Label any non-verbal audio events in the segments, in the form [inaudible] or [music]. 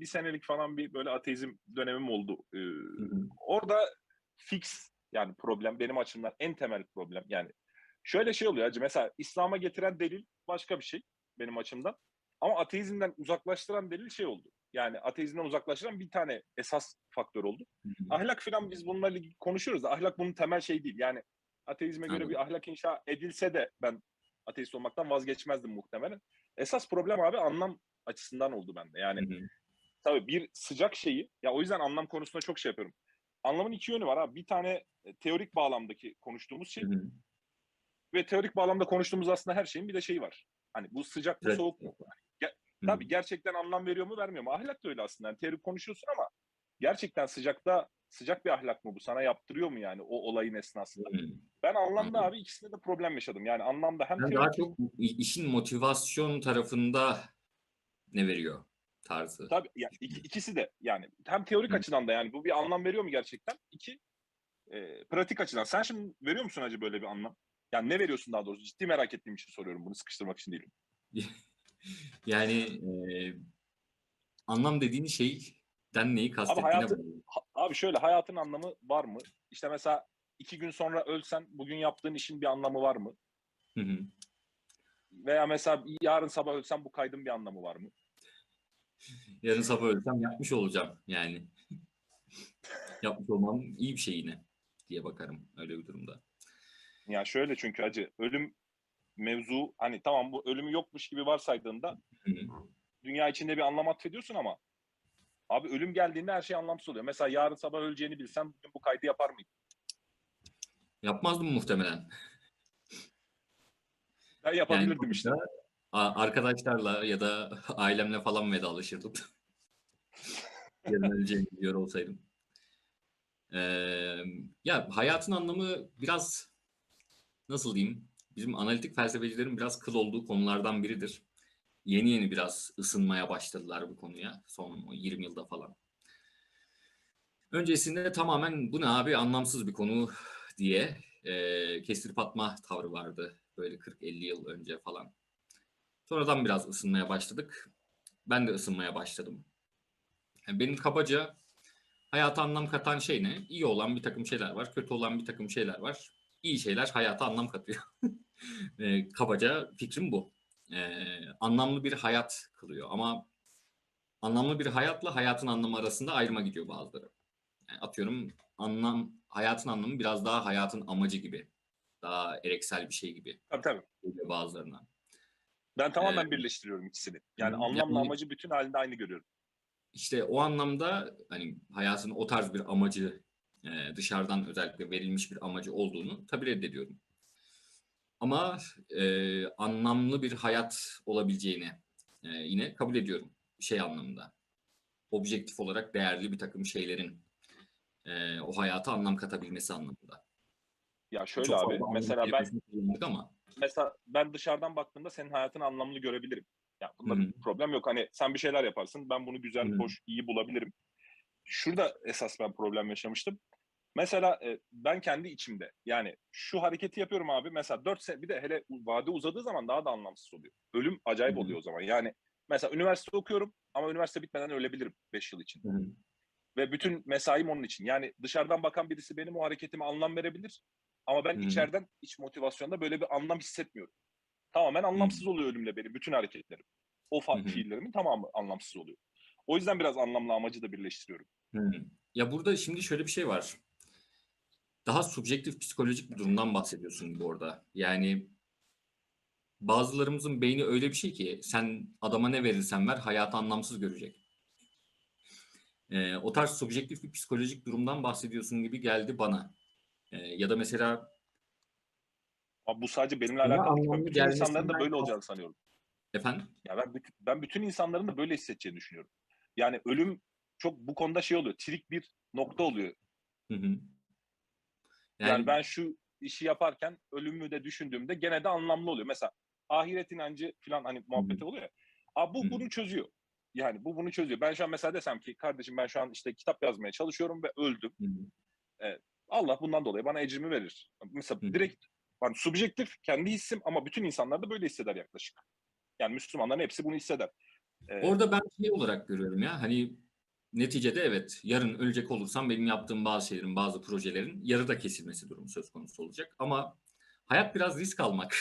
bir senelik falan bir böyle ateizm dönemim oldu. Ee, orada fix yani problem benim açımdan en temel problem. Yani şöyle şey oluyor hacı mesela İslam'a getiren delil başka bir şey benim açımdan. Ama ateizmden uzaklaştıran delil şey oldu. Yani ateizmden uzaklaştıran bir tane esas faktör oldu. Ahlak falan biz bununla ilgili konuşuyoruz da ahlak bunun temel şey değil. Yani ateizme göre bir ahlak inşa edilse de ben ateist olmaktan vazgeçmezdim muhtemelen. Esas problem abi anlam açısından oldu bende. Yani Hı hı. Tabii bir sıcak şeyi ya o yüzden anlam konusunda çok şey yapıyorum. Anlamın iki yönü var abi. Bir tane e, teorik bağlamdaki konuştuğumuz şey Hı hı. ve teorik bağlamda konuştuğumuz aslında her şeyin bir de şeyi var. Hani bu sıcak mı Evet. soğuk mu? Hı hı. Tabii gerçekten anlam veriyor mu vermiyor mu? Ahlak da öyle aslında. Yani teorik konuşuyorsun ama gerçekten sıcakta sıcak bir ahlak mı bu? Sana yaptırıyor mu yani o olayın esnasında? Hı. Ben anlamda Anladım. abi ikisinde de problem yaşadım. Yani anlamda hem Ben teorik daha çok işin motivasyon tarafında ne veriyor tarzı. Tabii ya iki- ikisi de yani hem teorik Hı. açıdan da yani bu bir anlam veriyor mu gerçekten? İki e, pratik açıdan. Sen şimdi veriyor musun acı böyle bir anlam? Yani ne veriyorsun daha doğrusu? Ciddi merak ettiğim için soruyorum. Bunu sıkıştırmak için değil. [laughs] Yani e, anlam dediğin şeyden neyi kastettiğine hayatı- bağlı. Ha- abi şöyle hayatın anlamı var mı? İşte mesela iki gün sonra ölsen bugün yaptığın işin bir anlamı var mı? Hı hı. Veya mesela yarın sabah ölsen bu kaydın bir anlamı var mı? [laughs] Yarın sabah ölsem yapmış olacağım yani. yapmış olmam iyi bir şey yine diye bakarım öyle bir durumda. Ya şöyle çünkü acı ölüm mevzu hani tamam bu ölümü yokmuş gibi varsaydığında dünya içinde bir anlam atfediyorsun ama abi ölüm geldiğinde her şey anlamsız oluyor. Mesela yarın sabah öleceğini bilsem bugün bu kaydı yapar mıydım? Yapmazdım muhtemelen. Ben yapabilirdim Yani işte. Arkadaşlarla ya da [laughs] ailemle falan vedalaşırdım. [laughs] Yarın öleceğimi biliyor olsaydım. Ee, ya hayatın anlamı biraz nasıl diyeyim? Bizim analitik felsefecilerin biraz kıl olduğu konulardan biridir. Yeni yeni biraz ısınmaya başladılar bu konuya son 20 yılda falan. Öncesinde tamamen bu ne abi anlamsız bir konu diye e, kestirip atma tavrı vardı böyle 40-50 yıl önce falan. Sonradan biraz ısınmaya başladık. Ben de ısınmaya başladım. Yani benim kabaca hayata anlam katan şey ne? İyi olan bir takım şeyler var, kötü olan bir takım şeyler var. İyi şeyler hayata anlam katıyor. [laughs] E, kabaca fikrim bu. E, anlamlı bir hayat kılıyor ama anlamlı bir hayatla hayatın anlamı arasında ayrıma gidiyor bazıları. Yani atıyorum anlam hayatın anlamı biraz daha hayatın amacı gibi. Daha ereksel bir şey gibi Tabii tabii. bazılarına. Ben tamamen Ee, birleştiriyorum ikisini. Yani anlamla yani- amacı bütün halinde aynı görüyorum. İşte o anlamda hani hayatın o tarz bir amacı e, dışarıdan özellikle verilmiş bir amacı olduğunu tabii reddediyorum. Ama e, anlamlı bir hayat olabileceğini e, yine kabul ediyorum şey anlamında. Objektif olarak değerli bir takım şeylerin e, o hayata anlam katabilmesi anlamında. Ya şöyle Çok abi mesela ben ama mesela ben dışarıdan baktığımda senin hayatın anlamlı görebilirim. Ya bunda Hı hı. bir problem yok. Hani sen bir şeyler yaparsın. Ben bunu güzel, Hı hı. hoş, iyi bulabilirim. Şurada esas ben problem yaşamıştım. Mesela e, ben kendi içimde yani şu hareketi yapıyorum abi. Mesela 4 sene bir de hele vade uzadığı zaman daha da anlamsız oluyor. Ölüm acayip Hı hı. oluyor o zaman. Yani mesela üniversite okuyorum ama üniversite bitmeden ölebilirim 5 yıl için. Hı hı. Ve bütün mesaim onun için. Yani dışarıdan bakan birisi benim o hareketime anlam verebilir. Ama ben hı. içeriden iç motivasyonda böyle bir anlam hissetmiyorum. Tamamen anlamsız oluyor ölümle benim bütün hareketlerim. O hı. fiillerimin tamamı anlamsız oluyor. O yüzden biraz anlamla amacı da birleştiriyorum. Hı. Ya burada şimdi şöyle bir şey var. Daha subjektif psikolojik bir durumdan bahsediyorsun gibi orada. Yani bazılarımızın beyni öyle bir şey ki sen adama ne verirsen ver hayatı anlamsız görecek. Ee, o tarz subjektif bir psikolojik durumdan bahsediyorsun gibi geldi bana. Ee, ya da mesela Ama bu sadece benimle alakalı değil. Ben bütün insanların da böyle olacağını sanıyorum. efendim Ya ben bütün, ben bütün insanların da böyle hissedeceğini düşünüyorum. Yani ölüm çok bu konuda şey oluyor. Trik bir nokta oluyor. Hı hı. Yani, Yani, ben şu işi yaparken ölümü de düşündüğümde gene de anlamlı oluyor. Mesela ahiret inancı falan hani muhabbeti oluyor ya. Abi bu Hı bunu çözüyor. Yani bu bunu çözüyor. Ben şu an mesela desem ki kardeşim ben şu an işte kitap yazmaya çalışıyorum ve öldüm. Hı hı. Allah bundan dolayı bana ecrimi verir. Mesela Hı direkt yani subjektif kendi hissim ama bütün insanlar da böyle hisseder yaklaşık. Yani Müslümanların hepsi bunu hisseder. Ee, Orada ben şey olarak görüyorum ya hani neticede evet yarın ölecek olursam benim yaptığım bazı şeylerin bazı projelerin yarıda kesilmesi durumu söz konusu olacak. Ama hayat biraz risk almak.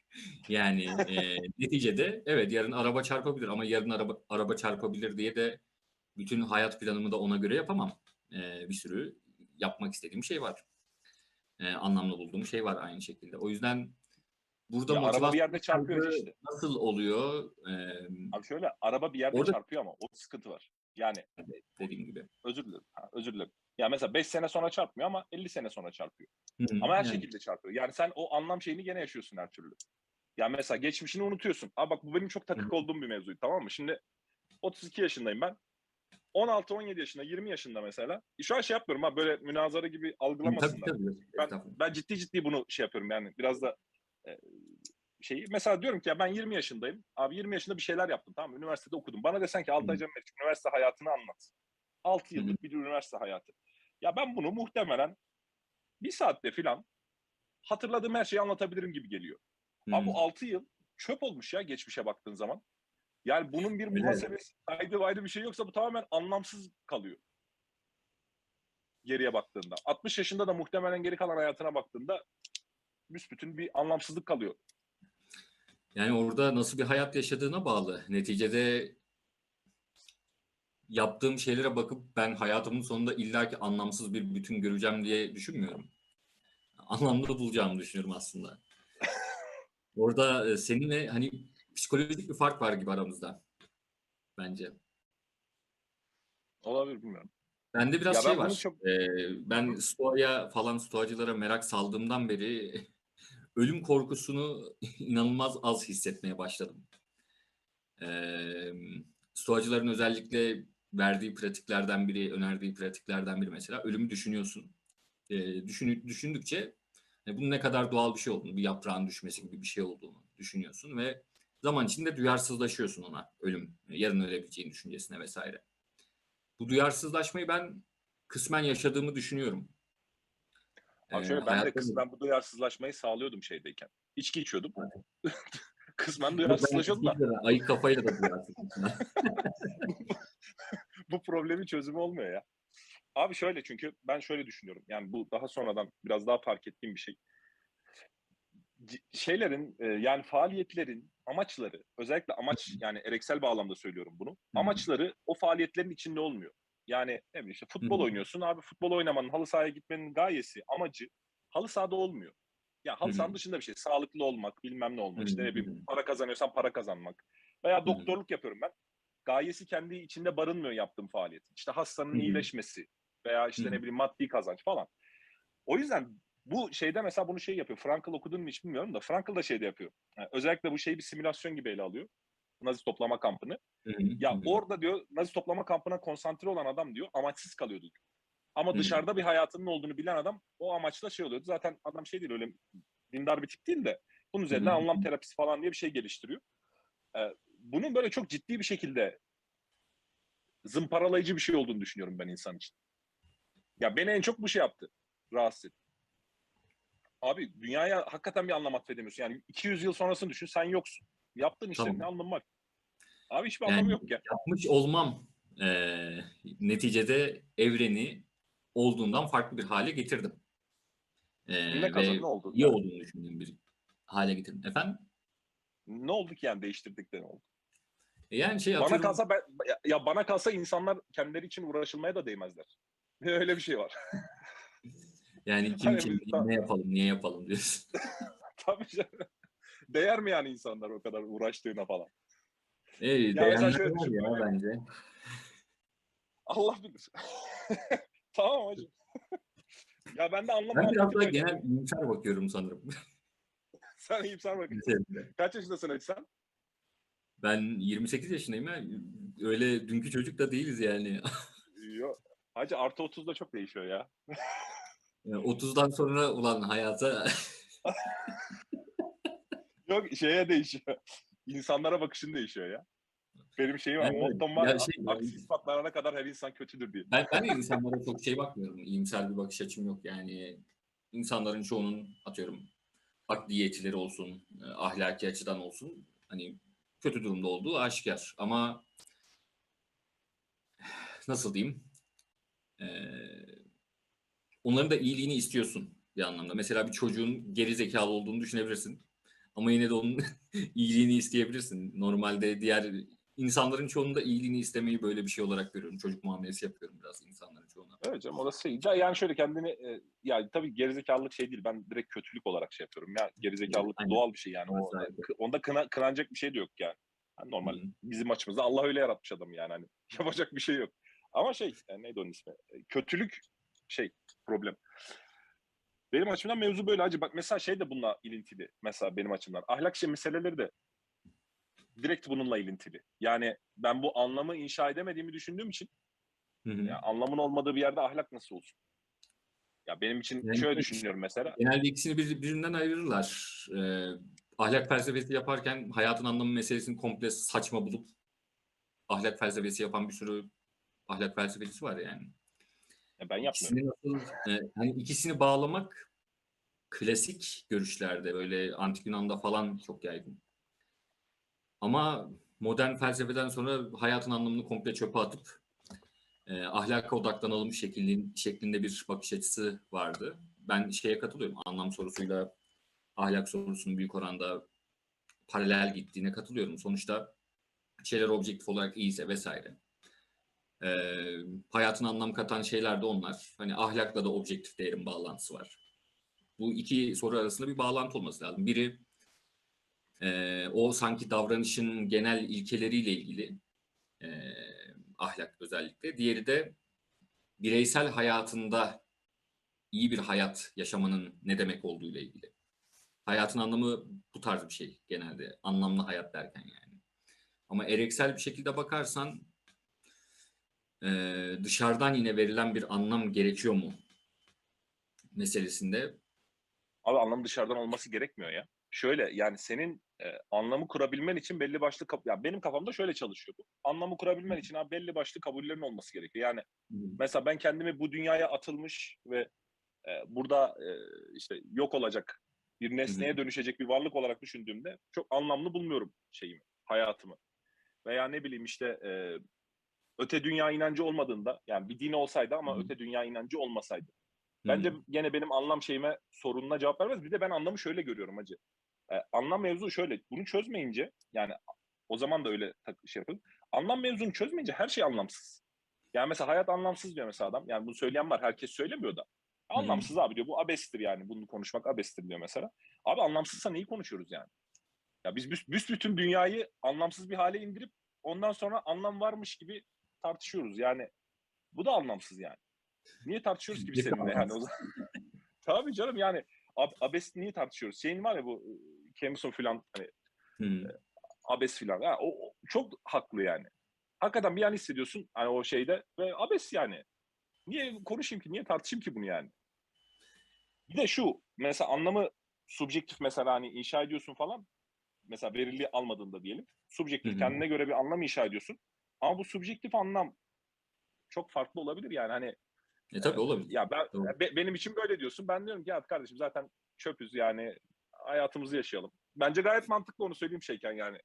[laughs] yani e, neticede evet yarın araba çarpabilir ama yarın araba, araba çarpabilir diye de bütün hayat planımı da ona göre yapamam. E, bir sürü yapmak istediğim şey var. E, anlamlı bulduğum şey var aynı şekilde. O yüzden burada ya araba bir yerde çarpıyor işte. nasıl oluyor? E, Abi şöyle araba bir yerde Orada- çarpıyor ama o sıkıntı var. Yani dediğim gibi. özür dilerim. Ha, özür dilerim. Ya mesela 5 sene sonra çarpmıyor ama 50 sene sonra çarpıyor. Hı Ama her yani. şekilde çarpıyor. Yani sen o anlam şeyini gene yaşıyorsun her türlü. Yani mesela geçmişini unutuyorsun. Abi bak bu benim çok takık Hı olduğum bir mevzuydu tamam mı? Şimdi 32 yaşındayım ben. 16-17 yaşında, 20 yaşında mesela. Şu an şey yapmıyorum ha böyle münazara gibi Tabii algılamasınlar. tabii. Ben, Estağfurullah. ben ciddi ciddi bunu şey yapıyorum yani biraz da e, şeyi. Mesela diyorum ki ya ben 20 yaşındayım. Abi 20 yaşında bir şeyler yaptım tamam mı? Üniversitede okudum. Bana desen ki Altay. Cem Meriç üniversite hayatını anlat. 6 Hı hı. yıllık bir üniversite hayatı. Ya ben bunu muhtemelen bir saatte filan hatırladığım her şeyi anlatabilirim gibi geliyor. Abi Hı. bu 6 yıl çöp olmuş ya geçmişe baktığın zaman. Yani bunun bir muhasebesi, kaydı vaydı bir şey yoksa bu tamamen anlamsız kalıyor. Geriye baktığında. 60 yaşında da muhtemelen geri kalan hayatına baktığında büsbütün bir anlamsızlık kalıyor. Yani orada nasıl bir hayat yaşadığına bağlı. Neticede yaptığım şeylere bakıp ben hayatımın sonunda illaki anlamsız bir bütün göreceğim diye düşünmüyorum. Anlamlı bulacağımı düşünüyorum aslında. [laughs] Orada e, seninle hani psikolojik bir fark var gibi aramızda. Bence. Olabilir bilmiyorum. Bende biraz Ya şey ben var. çok- Ee, ben stoğaya falan stoğacılara merak saldığımdan beri [laughs] ölüm korkusunu inanılmaz az hissetmeye başladım. Ee, stoğacıların özellikle verdiği pratiklerden biri, önerdiği pratiklerden biri mesela ölümü düşünüyorsun. Ee, düşün, düşündükçe e, bunun ne kadar doğal bir şey olduğunu, bir yaprağın düşmesi gibi bir şey olduğunu düşünüyorsun ve zaman içinde duyarsızlaşıyorsun ona ölüm, yarın ölebileceğin düşüncesine vesaire. Bu duyarsızlaşmayı ben kısmen yaşadığımı düşünüyorum. Abi Ee, şöyle ben de kısmen bu duyarsızlaşmayı sağlıyordum şeydeyken. İçki içiyordum. [laughs] kısmen duyarsızlaşıyordum da ayık kafayla da duyarsızlaşıyorum. [laughs] [laughs] bu problemin çözümü olmuyor ya. Abi şöyle çünkü ben şöyle düşünüyorum. Yani bu daha sonradan biraz daha fark ettiğim bir şey. Şeylerin e, yani faaliyetlerin amaçları özellikle amaç yani ereksel bağlamda söylüyorum bunu. Amaçları o faaliyetlerin içinde olmuyor. Yani ne bileyim işte futbol oynuyorsun abi futbol oynamanın halı sahaya gitmenin gayesi amacı halı sahada olmuyor. Ya halı sahanın dışında bir şey. Sağlıklı olmak, bilmem ne olmak. İşte ne bileyim para kazanıyorsan para kazanmak. Veya doktorluk yapıyorum ben. Gayesi kendi içinde barınmıyor yaptığım faaliyet. İşte hastanın iyileşmesi veya işte ne bileyim maddi kazanç falan. O yüzden bu şeyde mesela bunu şey yapıyor. Frankl okudun mu hiç bilmiyorum da Frankl da şeyde yapıyor. Yani özellikle bu şeyi bir simülasyon gibi ele alıyor. Nazi toplama kampını. Hı hı, Ya hı orada diyor Nazi toplama kampına konsantre olan adam diyor amaçsız kalıyordu. Ama Hı dışarıda bir hayatının olduğunu bilen adam o amaçla şey oluyordu. Zaten adam şey değil öyle dindar bir tip değil de bunun üzerinden hı. anlam terapisi falan diye bir şey geliştiriyor. Ee, bunun böyle çok ciddi bir şekilde zımparalayıcı bir şey olduğunu düşünüyorum ben insan için. Ya beni en çok bu şey yaptı. Rahatsız etti. Abi dünyaya hakikaten bir anlam atfedemiyorsun. Yani 200 yıl sonrasını düşün sen yoksun. Yaptığın işlerin Tamam. ne anlamı var? Abi hiçbir Yani- anlamı yok ya. Yapmış olmam eee, neticede evreni olduğundan farklı bir hale getirdim. Eee, Ne kazan ne oldu? iyi olduğunu düşündüğüm bir hale getirdim. Efendim? Ne oldu ki yani değiştirdik de ne oldu? E Yani şey Bana atıyorum, kalsa ben, ya- ya bana kalsa insanlar kendileri için uğraşılmaya da değmezler. [laughs] Öyle bir şey var. Yani kim Hani kim biz ne yapalım, niye yapalım diyorsun. [laughs] [laughs] Tabii canım. Değer mi yani insanlar o kadar uğraştığına falan? E, mesela değerler şöyle var düşün, ya bence. Allah bilir. [laughs] tamam hacım. ya ben de Ben anlamadım. biraz daha genel iyimser bakıyorum sanırım. Sen iyimser bak. Meselede. Kaç yaşındasın hacı sen? ben 28 yaşındayım ya. Öyle dünkü çocuk da değiliz yani. Yok. Hacı artı 30'da çok değişiyor ya. Yani 30'dan sonra ulan hayata [laughs] Yok şeye değişiyor. İnsanlara bakışın değişiyor ya. Benim şeyim var, Evet, mottom var. ya şey- aksi ispatlanana kadar her insan kötüdür diye. Ben, ben de insanlara çok şey bakmıyorum. İyimser bir bakış açım yok. Yani insanların çoğunun atıyorum akli yetileri olsun, e, ahlaki açıdan olsun. Hani kötü durumda olduğu aşikar. Ama nasıl diyeyim? Ee, onların da iyiliğini istiyorsun bir anlamda. Mesela bir çocuğun geri zekalı olduğunu düşünebilirsin. Ama yine de onun [laughs] iyiliğini isteyebilirsin. Normalde diğer insanların çoğunun da iyiliğini istemeyi böyle bir şey olarak görüyorum. Çocuk muamelesi yapıyorum biraz insanların çoğuna. Evet canım orası şey. Ya Yani şöyle kendini e, yani tabii gerizekalılık şey değil. Ben direkt kötülük olarak şey yapıyorum. Ya gerizekalılık Aynen. doğal bir şey yani. O, Mesela- onda kına, kınanacak bir şey de yok yani. Hani normal Hı hı. bizim açımızda Allah öyle yaratmış adamı yani. Hani [laughs] yapacak bir şey yok. Ama şey e, neydi onun ismi? E, Kötülük şey problem. Benim açımdan mevzu böyle acı. Bak mesela şey de bununla ilintili. Mesela benim açımdan. Ahlak şey meseleleri de direkt bununla ilintili. Yani ben bu anlamı inşa edemediğimi düşündüğüm için Hı hı. ya anlamın olmadığı bir yerde ahlak nasıl olsun? Ya benim için Yani şöyle düşünüyorum mesela. Genelde ikisini bir, birbirinden ayırırlar. Ee, ahlak felsefesi yaparken hayatın anlamı meselesini komple saçma bulup ahlak felsefesi yapan bir sürü ahlak felsefecisi var yani. Ya ben yapmıyorum. İkisini nasıl, e, ikisini bağlamak klasik görüşlerde böyle antik Yunan'da falan çok yaygın. Ama modern felsefeden sonra hayatın anlamını komple çöpe atıp e, ahlaka odaklanalım şeklinde, şeklinde bir bakış açısı vardı. Ben şeye katılıyorum. Anlam sorusuyla ahlak sorusunun büyük oranda paralel gittiğine katılıyorum. Sonuçta şeyler objektif olarak iyiyse vesaire. Ee, hayatına anlam katan şeyler de onlar. Hani ahlakla da objektif değerin bağlantısı var. Bu iki soru arasında bir bağlantı olması lazım. Biri e, o sanki davranışın genel ilkeleriyle ilgili e, ahlak özellikle. Diğeri de bireysel hayatında iyi bir hayat yaşamanın ne demek olduğuyla ilgili. Hayatın anlamı bu tarz bir şey genelde. Anlamlı hayat derken yani. Ama ereksel bir şekilde bakarsan e, dışarıdan yine verilen bir anlam gerekiyor mu meselesinde Abi anlamı dışarıdan olması gerekmiyor ya. Şöyle yani senin e, anlamı kurabilmen için belli başlı kap- ya benim kafamda şöyle çalışıyor bu. Anlamı kurabilmen için abi belli başlı kabullerin olması gerekiyor. Yani mesela ben kendimi bu dünyaya atılmış ve e, burada e, işte yok olacak bir nesneye dönüşecek bir varlık olarak düşündüğümde çok anlamlı bulmuyorum şeyimi, hayatımı. Veya ne bileyim işte e, öte dünya inancı olmadığında yani bir din olsaydı ama hı. öte dünya inancı olmasaydı. Bence gene benim anlam şeyime sorununa cevap vermez. Bir de ben anlamı şöyle görüyorum hacı. E, anlam mevzu şöyle. Bunu çözmeyince yani o zaman da öyle şey yapın. Anlam mevzunu çözmeyince her şey anlamsız. Yani mesela hayat anlamsız diyor mesela adam. Yani bunu söyleyen var. Herkes söylemiyor da. Anlamsız abi diyor. Bu abestir yani. Bunu konuşmak abestir diyor mesela. Abi anlamsızsa neyi konuşuyoruz yani? Ya biz büs, büsbütün dünyayı anlamsız bir hale indirip ondan sonra anlam varmış gibi tartışıyoruz. Yani bu da anlamsız yani. Niye tartışıyoruz ki biz seninle yani o zaman? [laughs] Tabii canım yani ab, abes niye tartışıyoruz? Şeyin var ya bu Camus'un filan hani Hmm. abes filan. Ha, o, o çok haklı yani. Hakikaten bir an hissediyorsun hani o şeyde ve abes yani. Niye konuşayım ki? Niye tartışayım ki bunu yani? Bir de şu mesela anlamı subjektif mesela hani inşa ediyorsun falan. Mesela verili almadığında diyelim. Subjektif Hı hı. kendine göre bir anlam inşa ediyorsun. Ama bu subjektif anlam çok farklı olabilir yani hani E tabii olabilir. ya ben Doğru. be- benim için böyle diyorsun. Ben diyorum ki ya kardeşim zaten çöpüz yani hayatımızı yaşayalım. Bence gayet mantıklı onu söyleyeyim şeyken yani.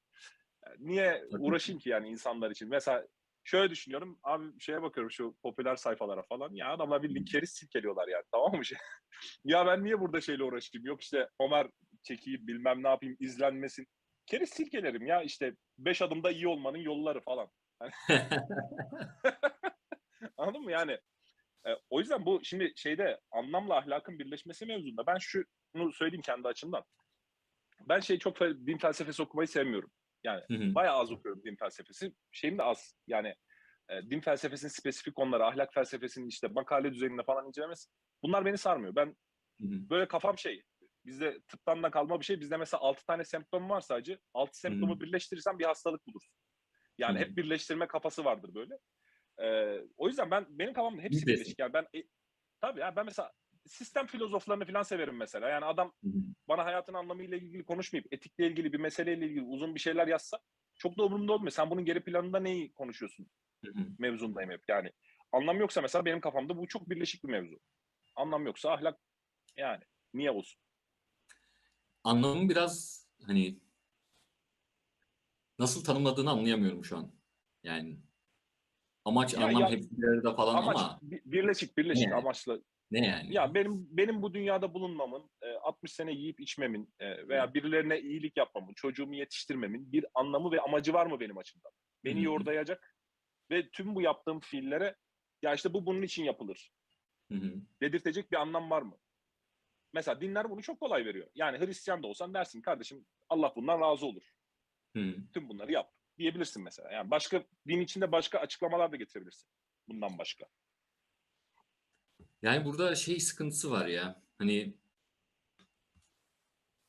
Yani Niye Tabii. uğraşayım ki yani insanlar için? Mesela şöyle düşünüyorum. Abi şeye bakıyorum şu popüler sayfalara falan. Ya adamlar bildiğin keriz silkeliyorlar yani. Tamam mı? [laughs] ya ben niye burada şeyle uğraşayım? Yok işte Ömer çekeyim bilmem ne yapayım izlenmesin. Keriz silkelerim ya işte beş adımda iyi olmanın yolları falan. [laughs] [laughs] Anladın mı? Yani e, o yüzden bu şimdi şeyde anlamla ahlakın birleşmesi mevzunda ben şunu söyleyeyim kendi açımdan. Ben şey çok din felsefesi okumayı sevmiyorum. Hı hı. Bayağı az okuyorum din felsefesi. Şeyim de az. Yani e, din felsefesinin spesifik konuları, ahlak felsefesinin işte makale düzeyinde falan incelemesi. Bunlar beni sarmıyor. Ben Hı hı. böyle kafam şey. Bizde tıptan da kalma bir şey. Bizde mesela 6 tane semptom var sadece. 6 semptomu birleştirirsen bir hastalık bulursun. Yani Hı hep birleştirme kafası vardır böyle. Ee, o yüzden ben benim kafamda hepsi de- birleşik. Yani ben e, tabii ya ben mesela sistem filozoflarını falan severim mesela. Yani adam hı. bana hayatın anlamıyla ilgili konuşmayıp etikle ilgili bir meseleyle ilgili uzun bir şeyler yazsa çok da umurumda olmuyor. Sen bunun geri planında neyi konuşuyorsun Hı hı. mevzundayım hep. Yani anlam yoksa mesela benim kafamda bu çok birleşik bir mevzu. Anlam yoksa ahlak yani niye olsun? Anlamı biraz hani nasıl tanımladığını anlayamıyorum şu an. Yani amaç, Ya- anlam ya- hepsi bir arada falan Amaç ama bi- birleşik birleşik Ne? amaçla. ne yani? Ya benim benim bu dünyada bulunmamın, e, 60 sene yiyip içmemin e, veya birilerine iyilik yapmamın, çocuğumu yetiştirmemin bir anlamı ve amacı var mı benim açımdan? Beni hı. yordayacak ve tüm bu yaptığım fiillere ya işte bu bunun için yapılır. Hı. Dedirtecek bir anlam var mı? Mesela dinler bunu çok kolay veriyor. Yani Hristiyan da olsan dersin kardeşim Allah bundan razı olur. Hı. Tüm bunları yap diyebilirsin mesela. Yani başka din içinde başka açıklamalar da getirebilirsin. Bundan başka. Yani burada şey sıkıntısı var ya. Hani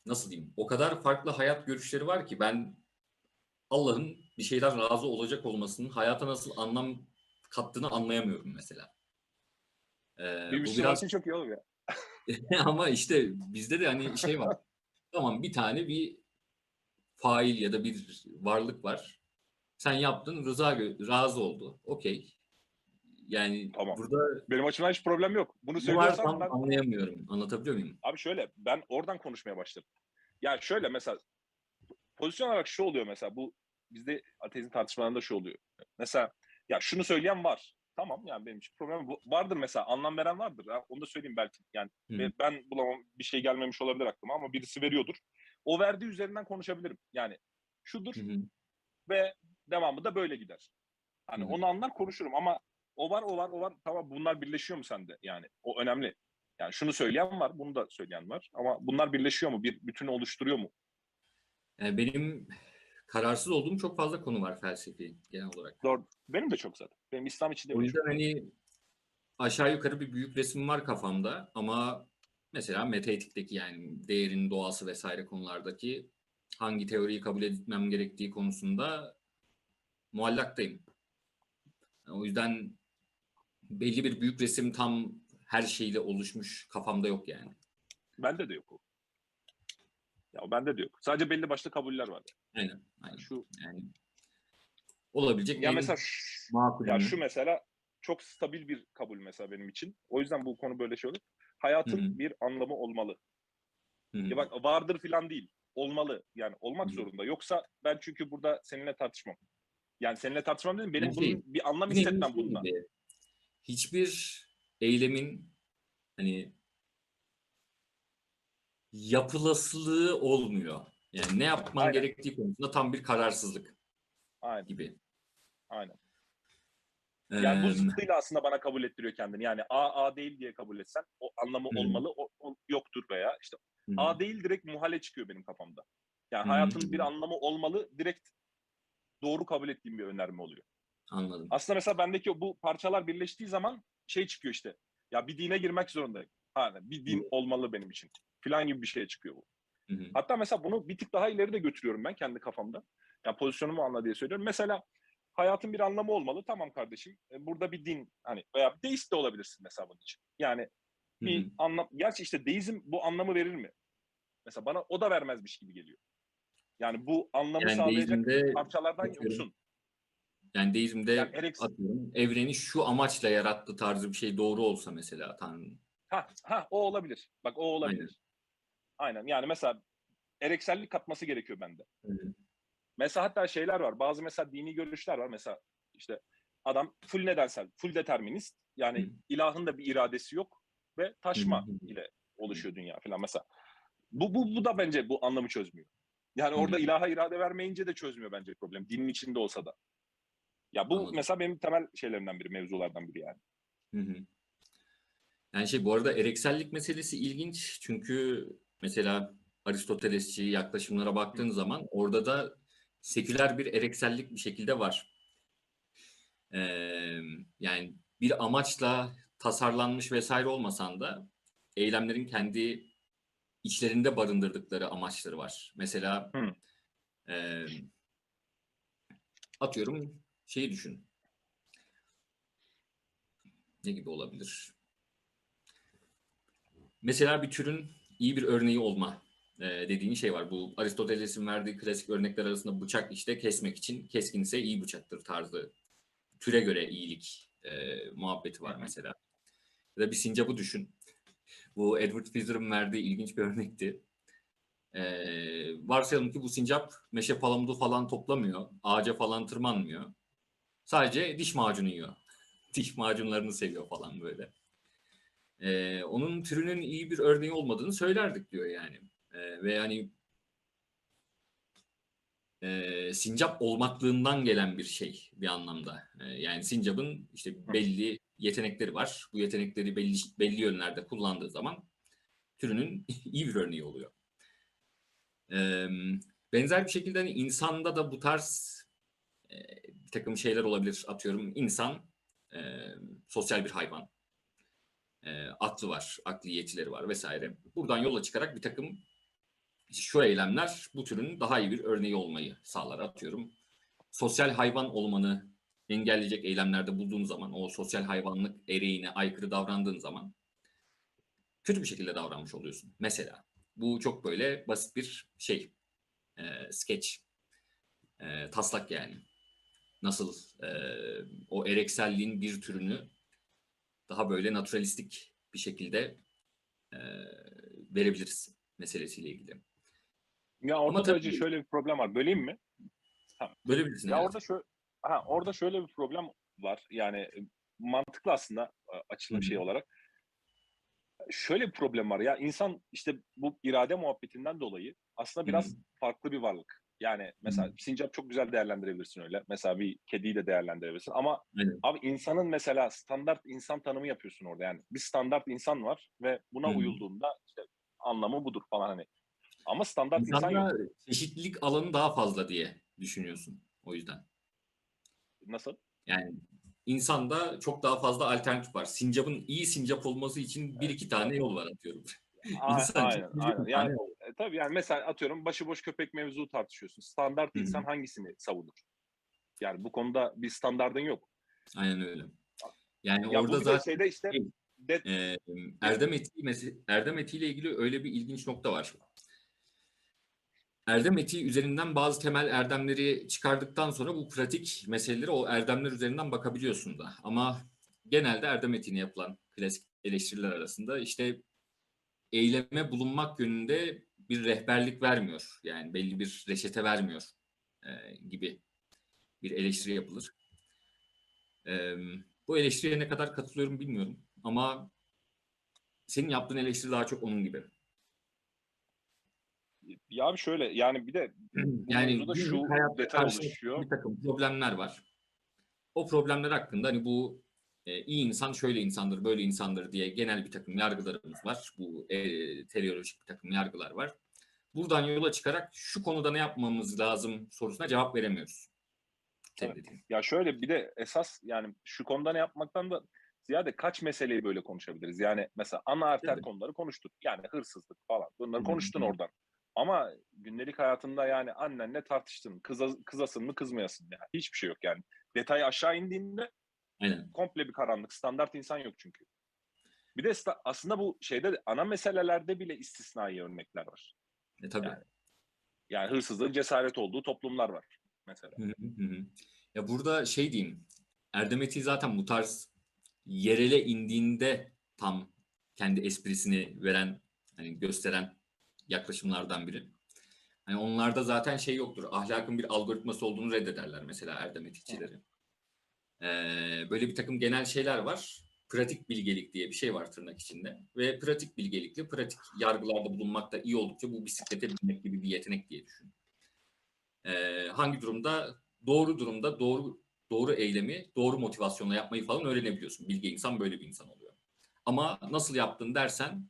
nasıl diyeyim? O kadar farklı hayat görüşleri var ki ben Allah'ın bir şeyden razı olacak olmasının hayata nasıl anlam kattığını anlayamıyorum mesela. Ee, Bir bu Müslüman biraz için çok iyi olur ya. [laughs] ama işte bizde de hani şey var. [laughs] Tamam bir tane bir fail ya da bir varlık var. Sen yaptın, rıza razı oldu. Okey. Yani Tamam. burada Benim açımdan hiç problem yok. Bunu söylüyorsan ben anlayamıyorum. Anlatabiliyor muyum? Abi şöyle ben oradan konuşmaya başladım. Ya şöyle mesela pozisyon olarak şu oluyor mesela bu bizde ateizm tartışmalarında şu oluyor. Mesela ya şunu söyleyen var. Tamam yani benim için problem vardır mesela anlam veren vardır. Ha, onu da söyleyeyim belki. Yani ve ben bulamam bir şey gelmemiş olabilir aklıma ama birisi veriyordur. O verdiği üzerinden konuşabilirim. Yani şudur Hı hı. ve devamı da böyle gider. Hani Hı hı. onu anlar konuşurum ama o var o var o var tamam bunlar birleşiyor mu sende? Yani o önemli. Yani şunu söyleyen var, bunu da söyleyen var ama bunlar birleşiyor mu? Bir bütünü oluşturuyor mu? Yani benim kararsız olduğum çok fazla konu var felsefi genel olarak. Doğru. Benim de çok zaten. Benim İslam için de O yüzden hani aşağı yukarı bir büyük resim var kafamda ama mesela metaetikteki yani değerin doğası vesaire konulardaki hangi teoriyi kabul etmem gerektiği konusunda muallaktayım. O yüzden belli bir büyük resim tam her şeyle oluşmuş kafamda yok yani. Bende de yok o. Ya bende de yok. Sadece belli başlı kabuller var. Aynen. Yani aynen. şu Yani olabilecek ya mesela şu, ya şu mesela çok stabil bir kabul mesela benim için. O yüzden bu konu böyle şey olur. Hayatın Hı hı. bir anlamı olmalı. Ya bak vardır filan değil. Olmalı. Yani olmak Hı. zorunda. Yoksa ben çünkü burada seninle tartışmam. Yani seninle tartışmam dedim. Benim şey, bunun bir anlam hissetmem bundan. Hiçbir eylemin hani yapılasılığı olmuyor. Yani ne yapman Aynen. gerektiği konusunda tam bir kararsızlık Aynen. gibi. Aynen. Yani bu zıttıyla aslında bana kabul ettiriyor kendini. Yani A A değil diye kabul etsen o anlamı Hı. olmalı, o, o yoktur veya işte hı, A değil direkt muhale çıkıyor benim kafamda. Yani Hı. hayatın bir anlamı olmalı direkt doğru kabul ettiğim bir önerme oluyor. anladım. Aslında mesela bendeki bu parçalar birleştiği zaman şey çıkıyor işte. Ya bir dine girmek zorundayım. Ha, bir din olmalı benim için. Filan gibi bir şeye çıkıyor bu. Hı, Hatta mesela bunu bir tık daha ileri de götürüyorum ben kendi kafamda. Yani pozisyonumu anla diye söylüyorum. Mesela hayatın bir anlamı olmalı. Tamam kardeşim. e, Burada bir din hani veya deist de olabilirsin mesela bunun için. Yani bir hı. anlam. Gerçi işte deizm bu anlamı verir mi? Mesela bana o da vermezmiş gibi geliyor. Yani bu anlamı Yani sağlayacak deizmde parçalardan yoksun. yani deizmde Yani ereks- atıyorum evreni şu amaçla yarattı tarzı bir şey doğru olsa mesela Tanrı'nın. Ha, ha o olabilir. Bak o olabilir. Aynen. Yani mesela ereksellik katması gerekiyor bende. Hı hı, Mesela hatta şeyler var. Bazı mesela dini görüşler var. Mesela işte adam full nedensel, full determinist. Yani Hı. ilahın da bir iradesi yok ve taşma Hı ile oluşuyor dünya falan mesela. Bu, bu, bu da bence bu anlamı çözmüyor. Yani orada hı. ilaha irade vermeyince de çözmüyor bence problem. Dinin içinde olsa da. Ya bu Anladım. mesela benim temel şeylerimden biri, mevzulardan biri yani. Hı hı. Yani şey bu arada ereksellik meselesi ilginç çünkü mesela Aristotelesçi yaklaşımlara baktığın zaman orada da seküler bir ereksellik bir şekilde var. Ee, yani bir amaçla tasarlanmış vesaire olmasan da eylemlerin kendi içlerinde barındırdıkları amaçları var. Mesela e, atıyorum şeyi düşün. Ne gibi olabilir? Mesela bir türün iyi bir örneği olma e, dediğin şey var. Bu Aristoteles'in verdiği klasik örnekler arasında bıçak işte kesmek için keskin ise iyi bıçaktır tarzı. Türe göre iyilik e, muhabbeti var mesela. Ya da bir sincapı düşün. Bu Edward Fizer'ın verdiği ilginç bir örnekti. Ee, varsayalım ki bu sincap meşe palamudu falan toplamıyor. Ağaca falan tırmanmıyor. Sadece diş macunu yiyor. [laughs] diş macunlarını seviyor falan böyle. Ee, onun türünün iyi bir örneği olmadığını söylerdik diyor yani. Ee, ve hani e, sincap olmaklığından gelen bir şey bir anlamda. E, yani sincapın işte belli yetenekleri var. Bu yetenekleri belli belli yönlerde kullandığı zaman türünün [laughs] iyi bir örneği oluyor. E, benzer bir şekilde hani insanda da bu tarz e, bir takım şeyler olabilir. Atıyorum insan e, sosyal bir hayvan. E, aklı var, akli yetileri var vesaire. Buradan yola çıkarak bir takım şu eylemler bu türün daha iyi bir örneği olmayı sağlar. Atıyorum sosyal hayvan olmanı engelleyecek eylemlerde bulduğun zaman, o sosyal hayvanlık ereğine aykırı davrandığın zaman kötü bir şekilde davranmış oluyorsun. Mesela bu çok böyle basit bir şey, e, sketch, e, taslak yani. Nasıl e, o erekselliğin bir türünü daha böyle naturalistik bir şekilde e, verebiliriz meselesiyle ilgili. Ya orada tabii- bence şöyle bir problem var. Böleyim mi? Böyle bilirsin. Ya evet. orada şöyle ha, orada şöyle bir problem var. Yani e, mantıklı aslında e, açılım şey olarak. Şöyle bir problem var. Ya insan işte bu irade muhabbetinden dolayı aslında biraz Hı farklı bir varlık. Yani mesela Hı. sincap çok güzel değerlendirebilirsin öyle. Mesela bir kediyi de değerlendirebilirsin. Ama Aynen. abi insanın mesela standart insan tanımı yapıyorsun orada. Yani bir standart insan var ve buna Hı hı. uyulduğunda işte anlamı budur falan hani. Ama standart insan yok. Çeşitlilik alanı daha fazla diye düşünüyorsun o yüzden. Nasıl? Yani insanda çok daha fazla alternatif var. Sincapın iyi sincap olması için bir iki tane yol var atıyorum. [laughs] İnsan aynen, aynen. Yani. E, tabii yani mesela atıyorum başıboş köpek mevzu tartışıyorsun. Standart Hı hı. insan hangisini savunur? Yani bu konuda bir standardın yok. Aynen öyle. Yani Ya orada zaten şeyde işte e, erdem mese- erdem etiğiyle ilgili öyle bir ilginç nokta var. Erdem etiği üzerinden bazı temel erdemleri çıkardıktan sonra bu pratik meseleleri o erdemler üzerinden bakabiliyorsun da. Ama genelde erdem etiğine yapılan klasik eleştiriler arasında işte eyleme bulunmak yönünde bir rehberlik vermiyor. Yani belli bir reçete vermiyor e, gibi bir eleştiri yapılır. E, bu eleştiriye ne kadar katılıyorum bilmiyorum. Ama senin yaptığın eleştiri daha çok onun gibi. Ya şöyle yani bir de [clears throat] yani günlük şu detay oluşuyor. bir takım problemler var. O problemler hakkında hani bu e, iyi insan şöyle insandır, böyle insandır diye genel bir takım yargılarımız var. Bu e, teleolojik bir takım yargılar var. Buradan yola çıkarak şu konuda ne yapmamız lazım sorusuna cevap veremiyoruz. Evet. Ya şöyle bir de esas yani şu konuda ne yapmaktan da ziyade kaç meseleyi böyle konuşabiliriz? Yani mesela ana arter Tabii. konuları konuştuk. Yani hırsızlık falan. Bunları konuştun oradan. Ama gündelik hayatında yani annenle tartıştın. Kıza, kızasın mı kızmayasın. Yani hiçbir şey yok yani. Detay aşağı indiğinde Aynen. komple bir karanlık. Standart insan yok çünkü. Bir de aslında bu şeyde de- ana meselelerde bile istisnai örnekler var. E, tabii. Yani. Yani hırsızlığın cesaret olduğu toplumlar var mesela. Hı hı, hı hı. Ya burada şey diyeyim. Erdem etiği zaten bu tarz yerele indiğinde tam kendi esprisini veren, hani gösteren yaklaşımlardan biri. Hani onlarda zaten şey yoktur. Ahlakın bir algoritması olduğunu reddederler mesela erdem etikçileri. Ee, böyle bir takım genel şeyler var. Pratik bilgelik diye bir şey var tırnak içinde. Ve pratik bilgelikle pratik yargılarda bulunmakta iyi oldukça bu bisiklete binmek gibi bir yetenek diye düşün. Ee, hangi durumda doğru durumda doğru doğru eylemi doğru motivasyonla yapmayı falan öğrenebiliyorsun. Bilge insan böyle bir insan oluyor. Ama nasıl yaptın dersen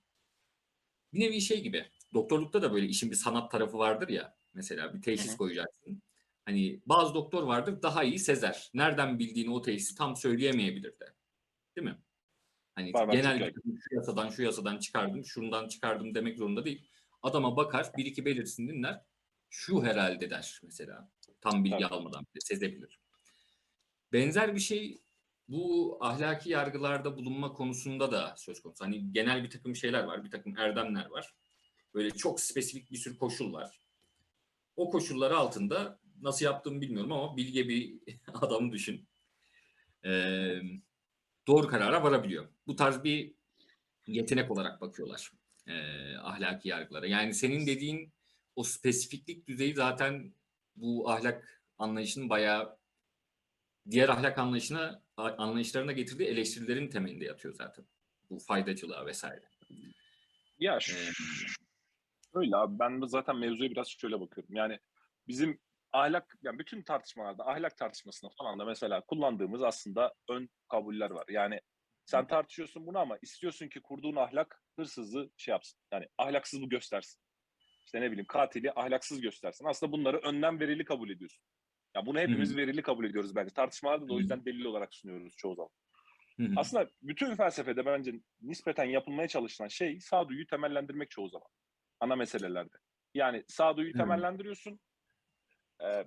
bir nevi şey gibi. Doktorlukta da böyle işin bir sanat tarafı vardır ya. Mesela bir teşhis Hı hı. koyacaksın. Hani bazı doktor vardır daha iyi sezer. Nereden bildiğini o teşhisi tam söyleyemeyebilir de. Değil mi? Hani Var, var, genel takım şu yasadan şu yasadan çıkardım, şundan çıkardım demek zorunda değil. Adama bakar, bir iki belirsin dinler. Şu herhalde der mesela. Tam bilgi Tabii. almadan bile sezebilir. Benzer bir şey bu ahlaki yargılarda bulunma konusunda da söz konusu. Hani genel bir takım şeyler var, bir takım erdemler var. Böyle çok spesifik bir sürü koşul var. O koşullar altında nasıl yaptığımı bilmiyorum ama bilge bir [laughs] adam düşün. Ee, doğru karara varabiliyor. Bu tarz bir yetenek olarak bakıyorlar ee, ahlaki yargılara. Yani senin dediğin o spesifiklik düzeyi zaten bu ahlak anlayışının bayağı diğer ahlak anlayışına anlayışlarına getirdiği eleştirilerin temelinde yatıyor zaten. Bu faydacılığa vesaire. Ya Ee, öyle abi ben de zaten mevzuya biraz şöyle bakıyorum. Yani bizim ahlak yani bütün tartışmalarda ahlak tartışmasında falan da mesela kullandığımız aslında ön kabuller var. Yani sen tartışıyorsun bunu ama istiyorsun ki kurduğun ahlak hırsızı şey yapsın. Yani ahlaksız bu göstersin. İşte ne bileyim katili ahlaksız göstersin. Aslında bunları önden verili kabul ediyorsun. Ya bunu hepimiz Hı verili kabul ediyoruz bence. Tartışmalarda da o yüzden delil olarak sunuyoruz çoğu zaman. hı hı. Aslında bütün felsefede bence nispeten yapılmaya çalışılan şey sağduyuyu temellendirmek çoğu zaman. Ana meselelerde. Yani sağduyuyu Hı. temellendiriyorsun. Ee,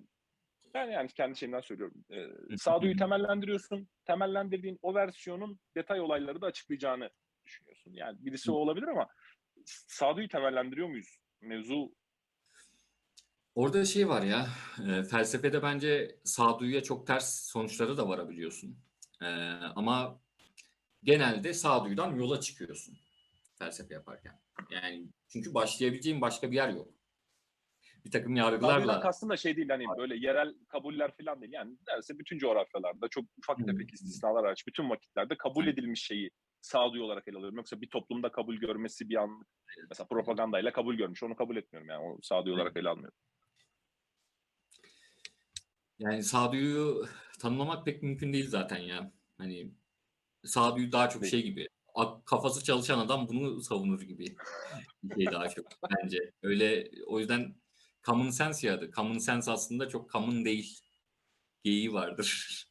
ben yani kendi şeyimden söylüyorum. Hı. sağduyu temellendiriyorsun. Temellendirdiğin o versiyonun detay olayları da açıklayacağını düşünüyorsun. Yani birisi o olabilir ama sağduyu temellendiriyor muyuz? Mevzu Orada şey var ya, e, felsefede bence sağduyuya çok ters sonuçlara da varabiliyorsun. E, ama genelde sağduyudan yola çıkıyorsun felsefe yaparken. Yani çünkü başlayabileceğin başka bir yer yok. Bir takım yargılarla kastım da şey değil hani böyle yerel kabuller falan değil. Yani derse bütün coğrafyalarda çok ufak tefek istisnalar hariç bütün vakitlerde kabul edilmiş şeyi sağduyu olarak ele alıyorum. Yoksa bir toplumda kabul görmesi bir an mesela propagandayla kabul görmüş. Onu kabul etmiyorum yani. O sağduyu olarak ele almıyorum. yani sağduyu tanımlamak pek mümkün değil zaten ya. Hani sağduyu daha çok şey gibi. Kafası çalışan adam bunu savunur gibi bir şey daha çok bence. Öyle o yüzden common sense ya adı. Common sense aslında çok common değil. Geyiği vardır.